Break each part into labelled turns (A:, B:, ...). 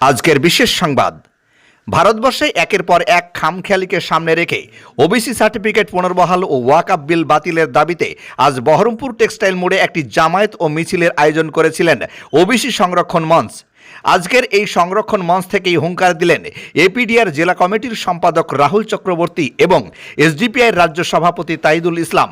A: আজকের বিশেষ সংবাদ। ভারতবর্ষে একের পর এক খামখেয়ালিকে সামনে রেখে ওবিসি সার্টিফিকেট পুনর্বহাল ও ওয়াকআপ বিল বাতিলের দাবিতে আজ বহরমপুর টেক্সটাইল মোড়ে একটি জামায়াত ও মিছিলের আয়োজন করেছিলেন ওবিসি সংরক্ষণ মঞ্চ। আজকের এই সংরক্ষণ মঞ্চ থেকেই হুঙ্কার দিলেন এপিডিআর জেলা কমিটির সম্পাদক রাহুল চক্রবর্তী এবং এসডিপিআই রাজ্য সভাপতি তাইদুল ইসলাম।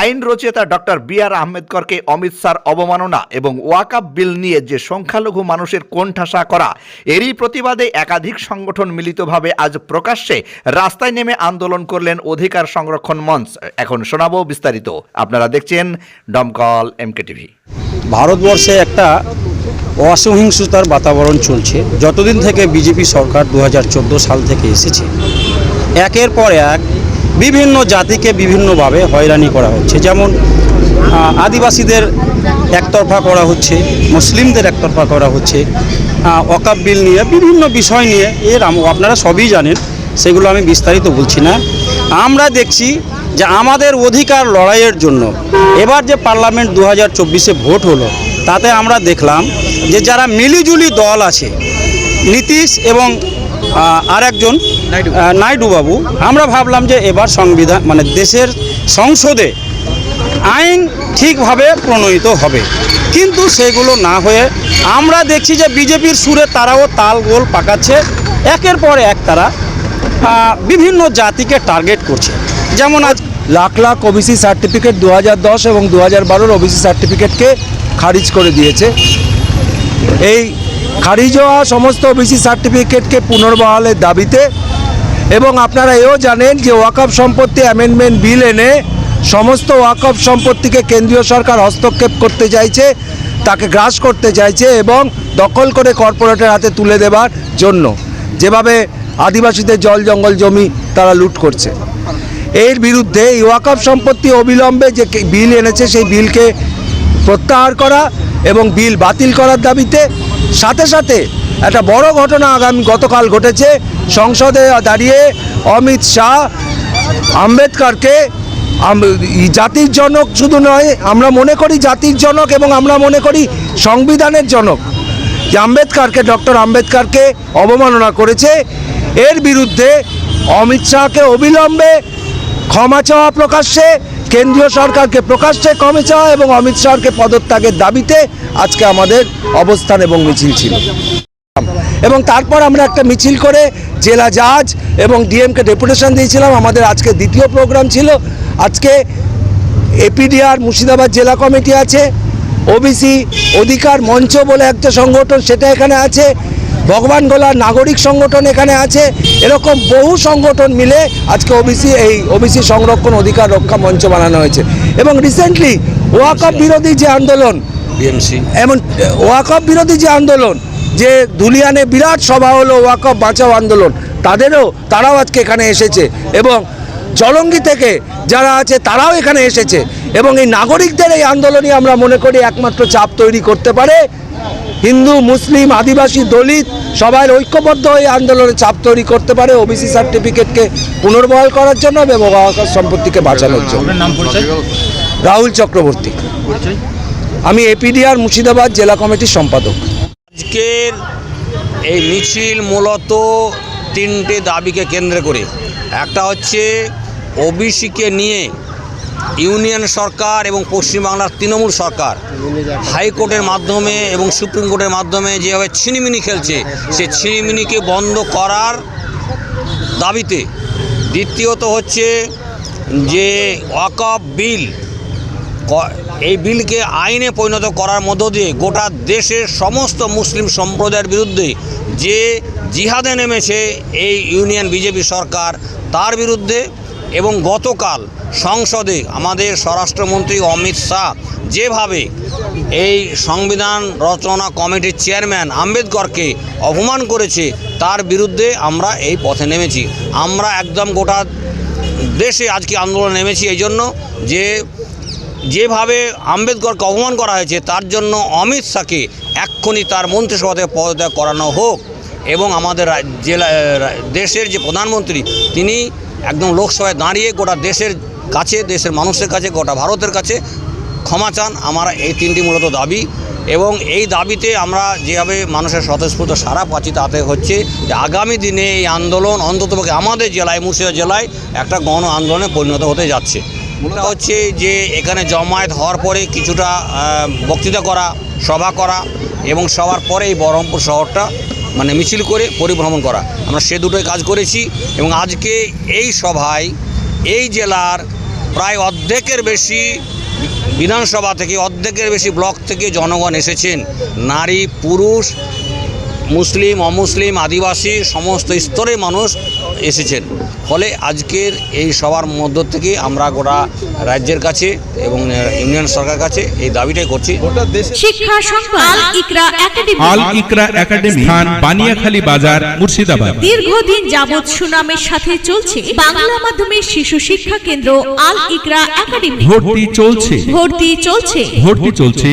A: আইন রচয়িতা ডক্টর বি আর আহমেদকরকে অমিত শাহর অবমাননা এবং ওয়াকাপ বিল নিয়ে যে সংখ্যালঘু মানুষের কোণঠাসা করা, এরই প্রতিবাদে একাধিক সংগঠন মিলিতভাবে আজ প্রকাশ্যে রাস্তায় নেমে আন্দোলন করলেন অধিকার সংরক্ষণ মঞ্চ। এখন শোনাবো বিস্তারিত। আপনারা দেখছেন ডমকল এমকে টিভি।
B: ভারতবর্ষে একটা অসহিংসতার বাতাবরণ চলছে, যতদিন থেকে বিজেপি সরকার দু হাজার চোদ্দ সাল থেকে এসেছে। একের পর এক বিভিন্ন জাতিকে বিভিন্নভাবে হয়রানি করা হচ্ছে। যেমন আদিবাসীদের একতরফা করা হচ্ছে, মুসলিমদের একতরফা করা হচ্ছে ওয়াকাব বিল নিয়ে, বিভিন্ন বিষয় নিয়ে, এর আপনারা সবই জানেন, সেগুলো আমি বিস্তারিত বলছি না। আমরা দেখছি যে আমাদের অধিকার লড়াইয়ের জন্য এবার যে পার্লামেন্ট দু হাজার ভোট হলো, তাতে আমরা দেখলাম যে যারা মিলিজুলি দল আছে, নীতিশ এবং আহ, আরেকজন আহ, নাইডু বাবু আমরা ভাবলাম যে এবার সংবিধান মানে দেশের সংসদে আইন ঠিকভাবে প্রণয়িত হবে। কিন্তু সেগুলো না হয়ে আমরা দেখছি যে বিজেপির সুরে তারাও তাল গোল পাকাচ্ছে একের পর এক তারা বিভিন্ন জাতিকে টার্গেট করছে। যেমন আজ
C: লাখ লাখ ওবিসি সার্টিফিকেট দু হাজার দশ এবং দু হাজার বারোর ওবিসি সার্টিফিকেটকে খারিজ করে দিয়েছে। এই খারিজ হওয়া সমস্ত ওবিসি সার্টিফিকেটকে পুনর্বহালের দাবিতে এবং আপনারা এও জানেন যে ওয়াকফ সম্পত্তি অ্যামেন্ডমেন্ট বিল এনে সমস্ত ওয়াকফ সম্পত্তিকে কেন্দ্রীয় সরকার হস্তক্ষেপ করতে চাইছে, তাকে গ্রাস করতে চাইছে এবং দখল করে কর্পোরেটের হাতে তুলে দেবার জন্য। যেভাবে আদিবাসীদের জল জঙ্গল জমি তারা লুট করছে। এর বিরুদ্ধে এই ওয়াকফ সম্পত্তি অবিলম্বে যে বিল এনেছে, সেই বিলকে প্রত্যাহার করা এবং বিল বাতিল করার দাবিতে সাথে সাথে একটা বড় ঘটনা আগামী গতকাল ঘটেছে। সংসদে দাঁড়িয়ে অমিত শাহ আম্বেদকরকে জাতির জনক শুধু নয়, আমরা মনে করি জাতির জনক এবং আমরা মনে করি সংবিধানের জনক। যে আম্বেদকারকে, ডক্টর আম্বেদকরকে অবমাননা করেছে। এর বিরুদ্ধে অমিত শাহকে অবিলম্বে ক্ষমা চাওয়া প্রকাশ্যে কেন্দ্রীয় সরকারকে প্রকাশ্যে কমে চাওয়া এবং অমিত শাহকে পদত্যাগের দাবিতে আজকে আমাদের অবস্থান এবং মিছিল ছিল। এবং তারপর আমরা একটা মিছিল করে জেলা জাজ এবং ডিএমকে ডেপুটেশন দিয়েছিলাম। আমাদের আজকে দ্বিতীয় প্রোগ্রাম ছিল। আজকে এপিডিআর মুর্শিদাবাদ জেলা কমিটি আছে। ওবিসি অধিকার মঞ্চ বলে একটা সংগঠন সেটা এখানে আছে। ভগবান গোলার নাগরিক সংগঠন এখানে আছে। এরকম বহু সংগঠন মিলে আজকে ওবিসি এই ওবিসি সংরক্ষণ অধিকার রক্ষা মঞ্চ বানানো হয়েছে। এবং রিসেন্টলি ওয়াকফ বিরোধী যে আন্দোলন
B: বিএমসি।
C: এমন ওয়াকফ বিরোধী যে আন্দোলন যে দুলিয়ানে বিরাট সভা হলো ওয়াকফ বাঁচাও আন্দোলন তাদেরও তারাও আজকে এখানে এসেছে। এবং জলঙ্গি থেকে যারা আছে তারাও এখানে এসেছে। এবং এই নাগরিকদের এই আন্দোলনই আমরা মনে করি একমাত্র চাপ তৈরি করতে পারে। হিন্দু মুসলিম আদিবাসী দলিত সবাই ঐক্যবদ্ধ এই আন্দোলনে চাপ তৈরি করতে পারে ওবিসি সার্টিফিকেটকে পুনর্বহাল করার জন্য এবং সম্পত্তিকে বাঁচানোর জন্য। রাহুল চক্রবর্তী। আমি এপিডিআর মুর্শিদাবাদ জেলা কমিটির সম্পাদক।
D: আজকের এই মিছিল মূলত তিনটে দাবিকে কেন্দ্র করে। একটা হচ্ছে ওবিসিকে নিয়ে ইউনিয়ন সরকার এবং পশ্চিমবাংলার তৃণমূল সরকার হাইকোর্টের মাধ্যমে এবং সুপ্রিম কোর্টের মাধ্যমে যেভাবে ছিনিমিনি খেলছে সে ছিনিমিনিকে বন্ধ করার দাবিতে দ্বিতীয়ত হচ্ছে যে ওয়াকফ বিল এই বিলকে আইনে পরিণত করার মধ্য দিয়ে গোটা দেশের সমস্ত মুসলিম সম্প্রদায়ের বিরুদ্ধে যে জিহাদে নেমেছে এই ইউনিয়ন বিজেপি সরকার, তার বিরুদ্ধে এবং গতকাল সংসদে আমাদের স্বরাষ্ট্রমন্ত্রী অমিত শাহ যেভাবে এই সংবিধান রচনা কমিটির চেয়ারম্যান আম্বেদকরকে অপমান করেছে, তার বিরুদ্ধে আমরা এই পথে নেমেছি। আমরা একদম গোটা দেশে আজকে আন্দোলন নেমেছি এই জন্য যে যেভাবে আম্বেদকরকে অপমান করা হয়েছে, তার জন্য অমিত শাহকে এক্ষুনি তার মন্ত্রিসভা থেকে পদত্যাগ করানো হোক এবং আমাদের জেলা দেশের যে প্রধানমন্ত্রী, তিনি একদম লোকসভায় দাঁড়িয়ে গোটা দেশের কাছে দেশের মানুষের কাছে গোটা ভারতের কাছে ক্ষমা চান আমার এই তিনটি মূলত দাবি। এবং এই দাবিতে আমরা যেভাবে মানুষের স্বতঃস্ফূর্ত সারা পাচ্ছি তাতে হচ্ছে যে আগামী দিনে এই আন্দোলন অন্ততপক্ষে আমাদের জেলায় মুর্শিদাবাদ জেলায় একটা গণ আন্দোলনে পরিণত হতে যাচ্ছে। এটা হচ্ছে যে এখানে জমায়েত হওয়ার পরে কিছুটা বক্তৃতা করা সভা করা এবং সবার পরে এই বহরমপুর শহরটা মানে মিছিল করে পরিভ্রমণ করা। আমরা সে দুটোই কাজ করেছি এবং আজকে এই সভায় এই জেলার প্রায় অর্ধেকের বেশি বিধানসভা থেকে, অর্ধেকের বেশি ব্লক থেকে জনগণ এসেছেন। নারী, পুরুষ, মুসলিম, অমুসলিম, আদিবাসী, সমস্ত স্তরের মানুষ এসেছেন। ফলে আজকের এই সবার মধ্য থেকে আমরা গোটা রাজ্যের কাছে এবং ইউনিয়ন সরকার কাছে এই দাবিটাই করছি।
E: শিক্ষা সংবাদ আল ইকরা একাডেমি।
F: আল ইকরা একাডেমি স্থান বানিয়াখালী বাজার মুর্শিদাবাদ।
E: দীর্ঘদিন যাবৎ সুনামের সাথে চলছে বাংলা মাধ্যমের শিশু শিক্ষা কেন্দ্র আল ইকরা একাডেমি।
F: ভর্তি চলছে।
E: ভর্তি চলছে।
F: ভর্তি চলছে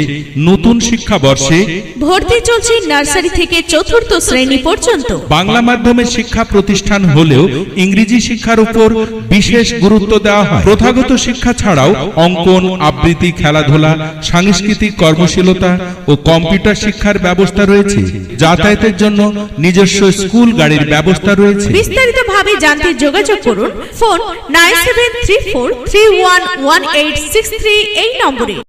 F: নতুন শিক্ষাবর্ষে।
E: ভর্তি চলছে নার্সারি থেকে চতুর্থ শ্রেণি পর্যন্ত।
F: বাংলা মাধ্যমের শিক্ষা প্রতিষ্ঠান হলেও ইংরেজি শিক্ষার উপর বিশেষ গুরুত্ব দেওয়া হয়। প্রথাগত শিক্ষা ছাড়াও অঙ্কন, আবৃত্তি, খেলাধুলা, সাংস্কৃতিক কর্মশীলতা ও কম্পিউটার শিক্ষার ব্যবস্থা রয়েছে। যাতায়াতের জন্য নিজস্ব স্কুল গাড়ির ব্যবস্থা রয়েছে।
E: বিস্তারিত ভাবে জানতে যোগাযোগ করুন, phone nine seven three four three one one eight six three এই নম্বরে।